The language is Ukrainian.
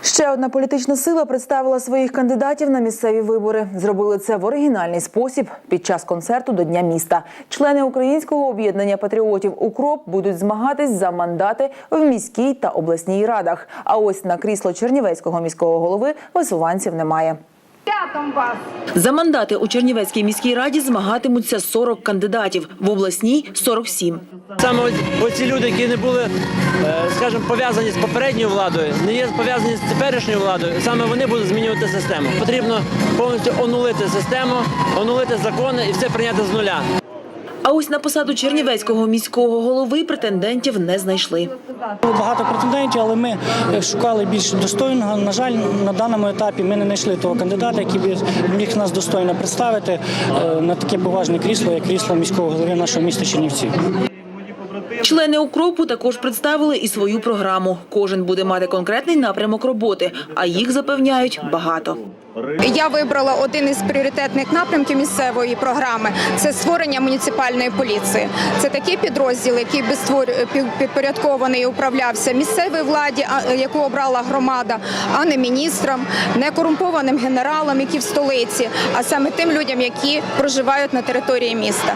Ще одна політична сила представила своїх кандидатів на місцеві вибори. Зробили це в оригінальний спосіб під час концерту до Дня міста. Члени українського об'єднання патріотів Укроп будуть змагатись за мандати в міській та обласній радах. А ось на крісло Чернівецького міського голови висуванців немає. За мандати у Чернівецькій міській раді змагатимуться 40 кандидатів, в обласній 47. Саме оці люди, які не були, е, скажімо, пов'язані з попередньою владою, не є пов'язані з теперішньою владою, саме вони будуть змінювати систему. Потрібно повністю онулити систему, онулити закони і все прийняти з нуля. А ось на посаду Чернівецького міського голови претендентів не знайшли. Було багато претендентів, але ми е, шукали більш достойного. На жаль, на даному етапі ми не знайшли того кандидата, який міг нас достойно представити е, на таке поважне крісло, як крісло міського голови нашого міста Чернівців. Члени укропу також представили і свою програму. Кожен буде мати конкретний напрямок роботи, а їх запевняють багато. Я вибрала один із пріоритетних напрямків місцевої програми це створення муніципальної поліції. Це такий підрозділ, який би підпорядкований і управлявся місцевій владі, а- яку обрала громада, а не міністрам, не корумпованим генералам, які в столиці, а саме тим людям, які проживають на території міста.